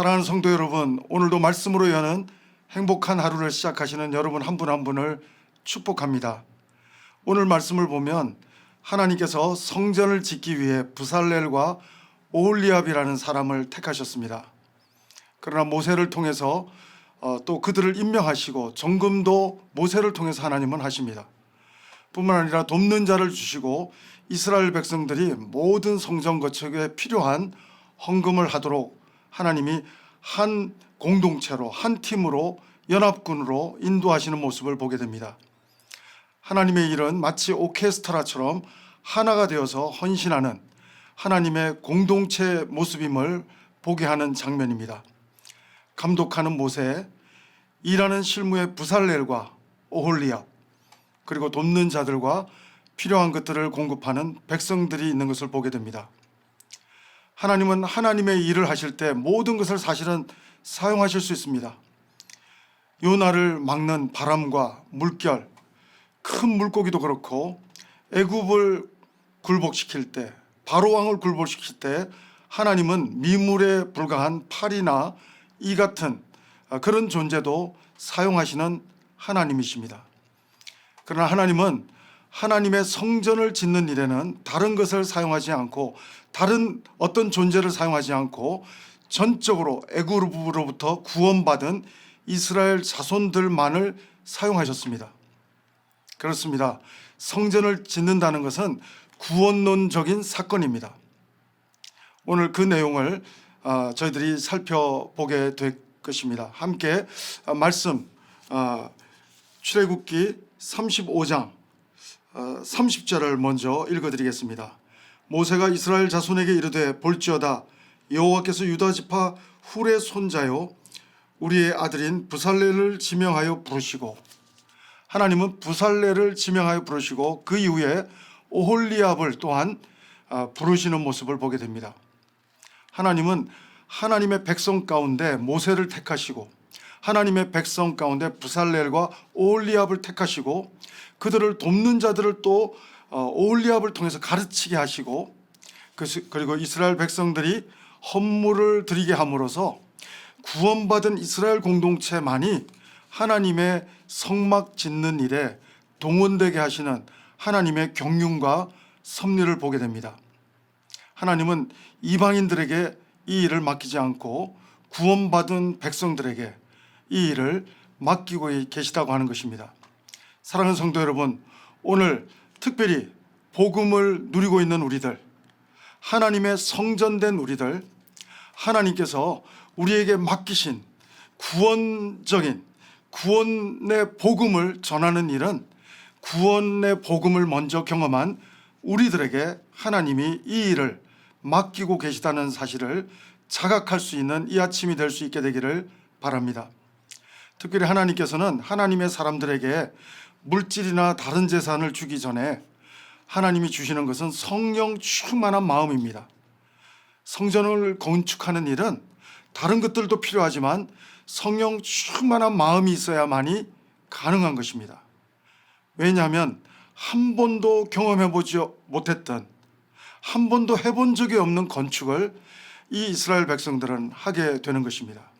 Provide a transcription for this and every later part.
사랑하는 성도 여러분, 오늘도 말씀으로 여는 행복한 하루를 시작하시는 여러분 한분한 분을 축복합니다. 오늘 말씀을 보면 하나님께서 성전을 짓기 위해 부살렐과 오홀리압이라는 사람을 택하셨습니다. 그러나 모세를 통해서 어, 또 그들을 임명하시고 정금도 모세를 통해서 하나님은 하십니다. 뿐만 아니라 돕는 자를 주시고 이스라엘 백성들이 모든 성전 거축에 필요한 헌금을 하도록 하나님이 한 공동체로 한 팀으로 연합군으로 인도하시는 모습을 보게 됩니다. 하나님의 일은 마치 오케스트라처럼 하나가 되어서 헌신하는 하나님의 공동체 모습임을 보게 하는 장면입니다. 감독하는 모세, 일하는 실무의 부살렐과 오홀리압, 그리고 돕는 자들과 필요한 것들을 공급하는 백성들이 있는 것을 보게 됩니다. 하나님은 하나님의 일을 하실 때 모든 것을 사실은 사용하실 수 있습니다. 요나를 막는 바람과 물결, 큰 물고기도 그렇고 애굽을 굴복시킬 때, 바로 왕을 굴복시킬 때 하나님은 미물에 불과한 팔이나 이 같은 그런 존재도 사용하시는 하나님이십니다. 그러나 하나님은 하나님의 성전을 짓는 일에는 다른 것을 사용하지 않고 다른 어떤 존재를 사용하지 않고 전적으로 애굽으로부터 구원받은 이스라엘 자손들만을 사용하셨습니다. 그렇습니다. 성전을 짓는다는 것은 구원론적인 사건입니다. 오늘 그 내용을 어, 저희들이 살펴보게 될 것입니다. 함께 어, 말씀 어, 출애굽기 35장 30절을 먼저 읽어드리겠습니다. 모세가 이스라엘 자손에게 이르되 볼지어다 여호와께서 유다 지파 훌의 손자요 우리의 아들인 부살레를 지명하여 부르시고 하나님은 부살레를 지명하여 부르시고 그 이후에 오홀리압을 또한 아, 부르시는 모습을 보게 됩니다. 하나님은 하나님의 백성 가운데 모세를 택하시고 하나님의 백성 가운데 부살렐과 오홀리압을 택하시고 그들을 돕는 자들을 또 어, 오홀리압을 통해서 가르치게 하시고 그- 그리고 이스라엘 백성들이 헌물을 드리게 함으로써 구원받은 이스라엘 공동체만이 하나님의 성막 짓는 일에 동원되게 하시는 하나님의 경륜과 섭리를 보게 됩니다. 하나님은 이방인들에게 이 일을 맡기지 않고 구원받은 백성들에게 이 일을 맡기고 계시다고 하는 것입니다. 사랑하는 성도 여러분, 오늘 특별히 복음을 누리고 있는 우리들, 하나님의 성전된 우리들, 하나님께서 우리에게 맡기신 구원적인 구원의 복음을 전하는 일은 구원의 복음을 먼저 경험한 우리들에게 하나님이 이 일을 맡기고 계시다는 사실을 자각할 수 있는 이 아침이 될 수 있게 되기를 바랍니다. 특별히 하나님께서는 하나님의 사람들에게 물질이나 다른 재산을 주기 전에 하나님이 주시는 것은 성령 충만한 마음입니다. 성전을 건축하는 일은 다른 것들도 필요하지만 성령 충만한 마음이 있어야만이 가능한 것입니다. 왜냐하면 한 번도 경험해 보지 못했던 한 번도 해본 적이 없는 건축을 이 이스라엘 백성들은 하게 되는 것입니다.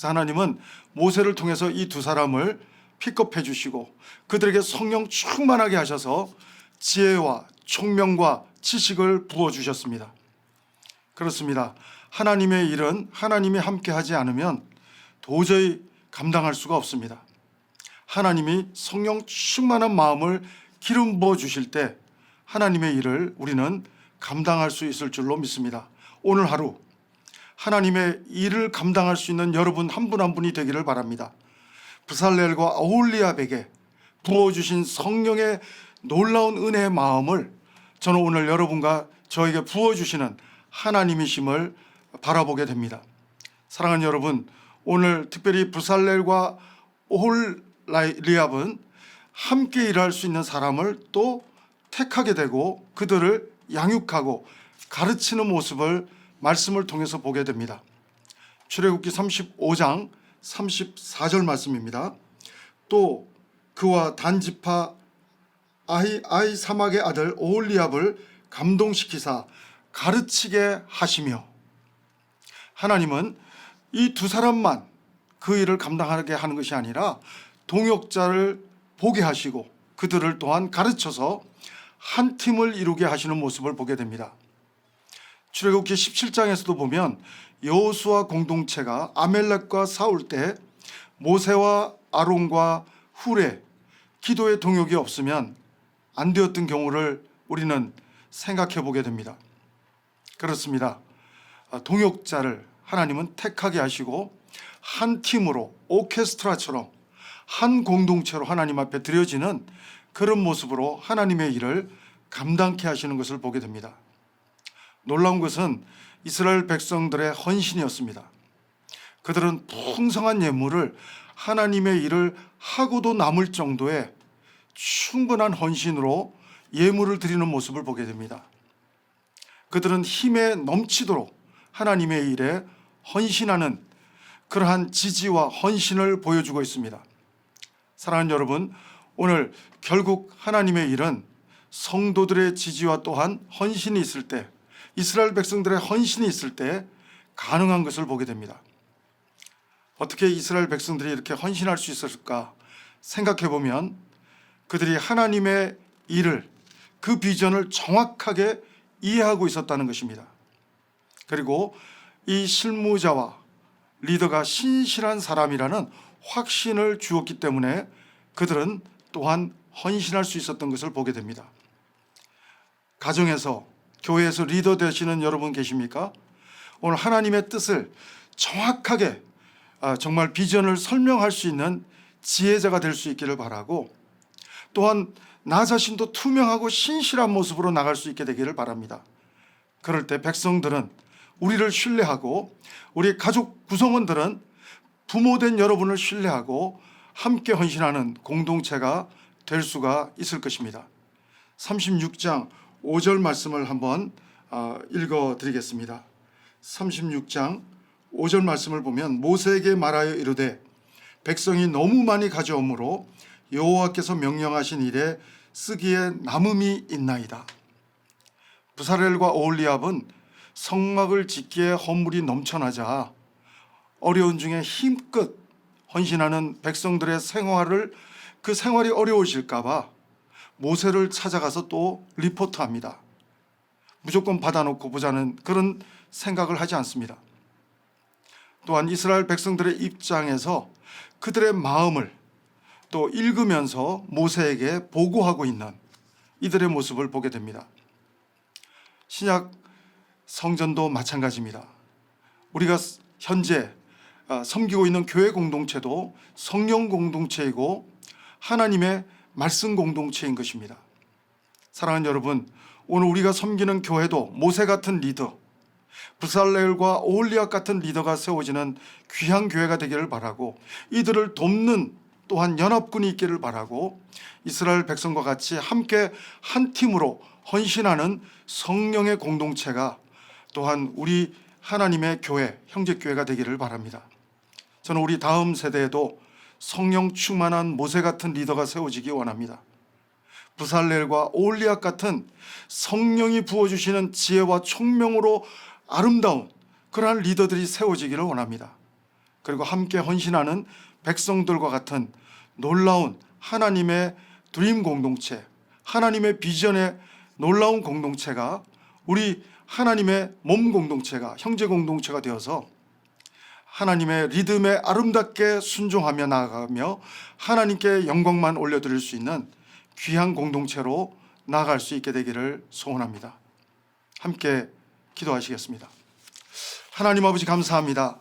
그래서 하나님은 모세를 통해서 이 두 사람을 픽업해 주시고 그들에게 성령 충만하게 하셔서 지혜와 총명과 지식을 부어 주셨습니다. 그렇습니다. 하나님의 일은 하나님이 함께 하지 않으면 도저히 감당할 수가 없습니다. 하나님이 성령 충만한 마음을 기름 부어 주실 때 하나님의 일을 우리는 감당할 수 있을 줄로 믿습니다. 오늘 하루 하나님의 일을 감당할 수 있는 여러분 한 분한 분이 되기를 바랍니다. 부살렐과 아홀리압에게 부어주신 성령의 놀라운 은혜의 마음을 저는 오늘 여러분과 저에게 부어주시는 하나님이심을 바라보게 됩니다. 사랑하는 여러분, 오늘 특별히 부살렐과 오홀리압은 함께 일할 수 있는 사람을 또 택하게 되고 그들을 양육하고 가르치는 모습을 말씀을 통해서 보게 됩니다. 출애굽기 35장 34절 말씀입니다. 또 그와 단지파 아이 아이 사막의 아들 오홀리압을 감동시키사 가르치게 하시며 하나님은 이 두 사람만 그 일을 감당하게 하는 것이 아니라 동역자를 보게 하시고 그들을 또한 가르쳐서 한 팀을 이루게 하시는 모습을 보게 됩니다. 출애굽기 17장에서도 보면 여호수아 공동체가 아멜렉과 싸울 때 모세와 아론과 훌의 기도의 동역이 없으면 안 되었던 경우를 우리는 생각해 보게 됩니다. 그렇습니다. 아, 동역자를 하나님은 택하게 하시고 한 팀으로 오케스트라처럼 한 공동체로 하나님 앞에 드려지는 그런 모습으로 하나님의 일을 감당케 하시는 것을 보게 됩니다. 놀라운 것은 이스라엘 백성들의 헌신이었습니다. 그들은 풍성한 예물을 하나님의 일을 하고도 남을 정도의 충분한 헌신으로 예물을 드리는 모습을 보게 됩니다. 그들은 힘에 넘치도록 하나님의 일에 헌신하는 그러한 지지와 헌신을 보여주고 있습니다. 사랑하는 여러분, 오늘 결국 하나님의 일은 성도들의 지지와 또한 헌신이 있을 때, 이스라엘 백성들의 헌신이 있을 때 가능한 것을 보게 됩니다. 어떻게 이스라엘 백성들이 이렇게 헌신할 수 있었을까 생각해 보면 그들이 하나님의 일을 그 비전을 정확하게 이해하고 있었다는 것입니다. 그리고 이 실무자와 리더가 신실한 사람이라는 확신을 주었기 때문에 그들은 또한 헌신할 수 있었던 것을 보게 됩니다. 가정에서 교회에서 리더 되시는 여러분 계십니까? 오늘 하나님의 뜻을 정확하게 아, 정말 비전을 설명할 수 있는 지혜자가 될 수 있기를 바라고 또한 나 자신도 투명하고 신실한 모습으로 나갈 수 있게 되기를 바랍니다. 그럴 때 백성들은 우리를 신뢰하고 우리 가족 구성원들은 부모된 여러분을 신뢰하고 함께 헌신하는 공동체가 될 수가 있을 것입니다. 36장 5절 말씀을 한번 아, 읽어 드리겠습니다. 36장 5절 말씀을 보면 모세에게 말하여 이르되 백성이 너무 많이 가져오므로 여호와께서 명령하신 일에 쓰기에 남음이 있나이다. 부사렐과 오홀리압은 성막을 짓기에 허물이 넘쳐나자 어려운 중에 힘껏 헌신하는 백성들의 생활을 그 생활이 어려우실까봐 모세를 찾아가서 또 리포트합니다. 무조건 받아놓고 보자는 그런 생각을 하지 않습니다. 또한 이스라엘 백성들의 입장에서 그들의 마음을 또 읽으면서 모세에게 보고하고 있는 이들의 모습을 보게 됩니다. 신약 성전도 마찬가지입니다. 우리가 현재 아, 섬기고 있는 교회 공동체도 성령 공동체이고 하나님의 말씀 공동체인 것입니다. 사랑하는 여러분, 오늘 우리가 섬기는 교회도 모세 같은 리더, 부살레엘과 오홀리압 같은 리더가 세워지는 귀한 교회가 되기를 바라고 이들을 돕는 또한 연합군이 있기를 바라고 이스라엘 백성과 같이 함께 한 팀으로 헌신하는 성령의 공동체가 또한 우리 하나님의 교회, 형제 교회가 되기를 바랍니다. 저는 우리 다음 세대에도 성령 충만한 모세 같은 리더가 세워지기 원합니다. 부살렐과 올리앗 같은 성령이 부어주시는 지혜와 총명으로 아름다운 그러한 리더들이 세워지기를 원합니다. 그리고 함께 헌신하는 백성들과 같은 놀라운 하나님의 드림 공동체, 하나님의 비전의 놀라운 공동체가 우리 하나님의 몸 공동체가 형제 공동체가 되어서 하나님의 리듬에 아름답게 순종하며 나아가며 하나님께 영광만 올려드릴 수 있는 귀한 공동체로 나아갈 수 있게 되기를 소원합니다. 함께 기도하시겠습니다. 하나님 아버지 감사합니다.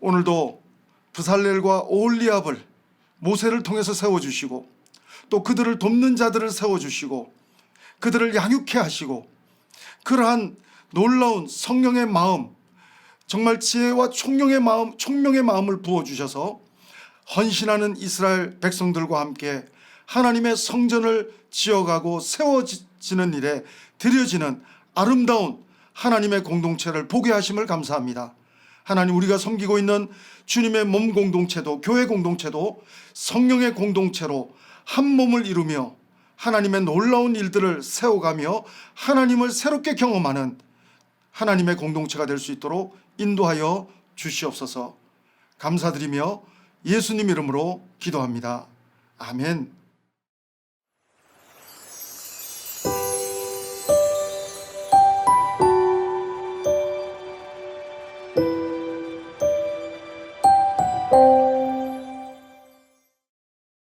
오늘도 부살렐과 오홀리압을 모세를 통해서 세워주시고 또 그들을 돕는 자들을 세워주시고 그들을 양육해 하시고 그러한 놀라운 성령의 마음 정말 지혜와 총명의 마음 총명의 마음을 부어 주셔서 헌신하는 이스라엘 백성들과 함께 하나님의 성전을 지어가고 세워지는 일에 드려지는 아름다운 하나님의 공동체를 보게 하심을 감사합니다. 하나님 우리가 섬기고 있는 주님의 몸 공동체도 교회 공동체도 성령의 공동체로 한 몸을 이루며 하나님의 놀라운 일들을 세워가며 하나님을 새롭게 경험하는 하나님의 공동체가 될 수 있도록 인도하여 주시옵소서. 감사드리며 예수님 이름으로 기도합니다. 아멘.